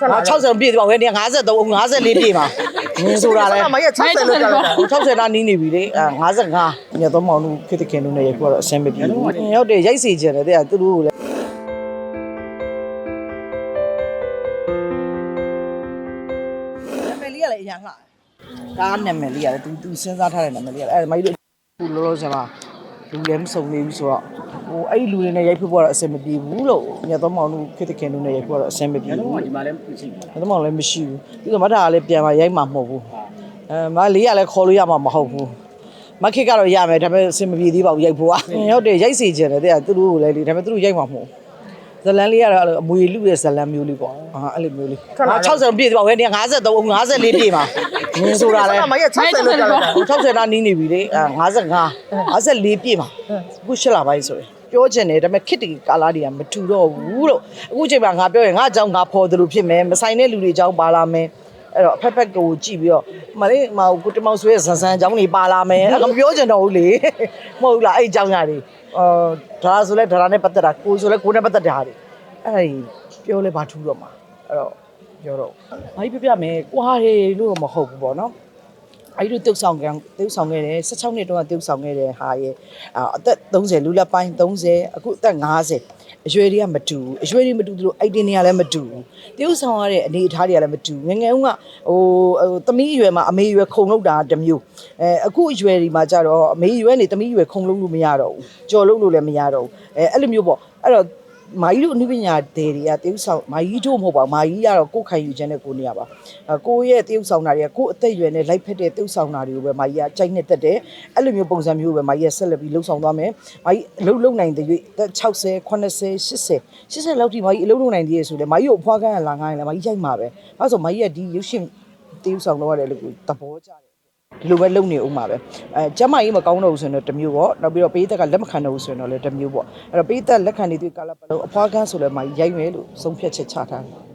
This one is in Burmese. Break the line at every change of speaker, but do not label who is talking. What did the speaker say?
ဟာ60ပြည့်သွားဝယ်နေ53 54ပြည့်မှာငင်းဆိုတာလဲ
မရ60လို့ပြောတာ
60တာနီးနေပြီလေအဲ55ညတော့မောင်တို့ခေတ္တခင်တို့နဲ့ရိုက်ဖို့တော့အဆင်မပြေဘူးရောက်တယ်ရိုက်စီကျင်တယ်တဲ့သူတို့ကိုလည်းနာမည်လေးကလည်းအရင်ကဒါနာမည်လေးကလည်း तू तू စဉ်းစားထားတဲ့နာမည်လေးကလည်းအဲမိုင်းတို့ခုလောလောဆယ်မှာ လူလည်းမစုံနေဘူးဆိုတော့ဟိုအဲ့ဒီလူတွေနဲ့ရိုက်ဖို့တော့အဆင်မပြေဘူးလို့ညတော့မောင်တို့ခေတ္တခင်တို့နဲ့ရိုက်ဖို့တော့အဆင်မပြေဘူး
ဒီမှာလည်းမရှိဘူး။
ဒါမှမဟုတ်လည်းမရှိဘူး။ပြီးတော့မထာကလည်းပြန်มาရိုက်မှာမဟုတ်ဘူး။အဲမလေးကလည်းခေါ်လို့ရမှာမဟုတ်ဘူး။မခစ်ကတော့ရမယ်ဒါပေမဲ့အဆင်မပြေသေးပါဘူးရိုက်ဖို့က။ဟုတ်တယ်ရိုက်စီကျင်တယ်တဲ့သူတို့ကိုလည်းလေဒါပေမဲ့သူတို့ရိုက်မှာမဟုတ်ဘူး။ဇလန်လေးကတော့အဲ့လိုအမွေလူရဲ့ဇလန်မျိုးလေးပေါ့။ဟာအဲ့လိုမျိုးလေး။ဟာ60ပြည့်သွားဝယ်နေ53 54ပြည့်မှာ ငင်းဆိုတာလဲ
မရ60လို့ပြောတာ
60တာနီးနေပြီလေအဲ55 54ပြည့်မှာအခုရှစ်လပိုင်းဆိုရင်ပြောချင်တယ်ဒါပေမဲ့ခစ်တီကာလာတွေကမတူတော့ဘူးလို့အခုချိန်မှာငါပြောရင်ငါအကြောင်းငါဖော်တယ်လို့ဖြစ်မယ်မဆိုင်တဲ့လူတွေအကြောင်းပါလာမယ်အဲ့တော့အဖက်ဖက်ကိုကြည့်ပြီးတော့မလေးမဟိုကိုတမောင်ဆွေးရဲ့ဇန်ဇန်အကြောင်းတွေပါလာမယ်အဲ့ဒါမပြောချင်တော့ဘူးလေမဟုတ်ဘူးလားအဲ့အကြောင်းညာတွေအော်ဒါဆိုလဲဒါနဲ့ပတ်သက်တာကိုဆိုလဲကိုနဲ့ပတ်သက်တာဟာတွေအဲ့ဒီပြောလဲဘာထူးတော့မှာအဲ့တော့ ပြောတော့ဘာကြီးပြပြမယ်ကွာတယ်လို့တော့မဟုတ်ဘူးပေါ့နော်အဲ့ဒီတုပ်ဆောင်ကံတုပ်ဆောင်ခဲ့တယ်16နှစ်တုန်းကတုပ်ဆောင်ခဲ့တဲ့ဟာရဲ့အာအသက်30လူလက်ပိုင်း30အခုအသက်50အရွယ်တွေကမတူဘူးအရွယ်တွေမတူသလိုအိုက်တင်တွေကလည်းမတူဘူးတုပ်ဆောင်ရတဲ့အနေအထားတွေကလည်းမတူဘူးငယ်ငယ်ဦးကဟိုဟိုသမီးအရွယ်မှာအမေအရွယ်ခုံလောက်တာတစ်မျိုးအဲအခုအရွယ်တွေမှာကြတော့အမေအရွယ်နေသမီးအရွယ်ခုံလုံးလို့မရတော့ဘူးကြော်လုံးလို့လည်းမရတော့ဘူးအဲအဲ့လိုမျိုးပေါ့အဲ့တော့ မာကြီးတို့အနုပညာဒေတွေကတရုပ်ဆောင်မာကြီးတို့မဟုတ်ပါဘူးမာကြီးကတော့ကိုယ်ခံယူခြင်းနဲ့ကိုနေရပါအဲကိုယ့်ရဲ့တရုပ်ဆောင်တာတွေကကိုယ့်အသက်အရွယ်နဲ့လိုက်ဖက်တဲ့တရုပ်ဆောင်တာတွေကိုပဲမာကြီးကကြိုက်နေတတ်တယ်အဲ့လိုမျိုးပုံစံမျိုးပဲမာကြီးကဆက်လက်ပြီးလှုပ်ဆောင်သွားမယ်မာကြီးအလုပ်လုပ်နိုင်တဲ့၍သက်60 80 80 80လောက်ထိမာကြီးအလုပ်လုပ်နိုင်သေးရဆိုလေမာကြီးကိုအဖွားကန်းကလာငိုင်းလဲမာကြီးရိုက်မှာပဲအဲ့ဆိုမာကြီးကဒီရုပ်ရှင်တရုပ်ဆောင်တော့ရတယ်လို့ကိုသဘောကျတယ် ဒီလိုပဲလုပ်နေဦးမှာပဲအဲကျမကြီးမကောင်းတော့ဘူးဆိုရင်တော့တစ်မျိုးပေါ့နောက်ပြီးတော့ပေးသက်ကလက်မခံတော့ဘူးဆိုရင်တော့လည်းတစ်မျိုးပေါ့အဲ့တော့ပေးသက်လက်ခံနေသူကာလပတ်လုံးအဖွားကန်းဆိုလည်းမရိုက်မယ်လို့ဆုံးဖြတ်ချက်ချထားတယ်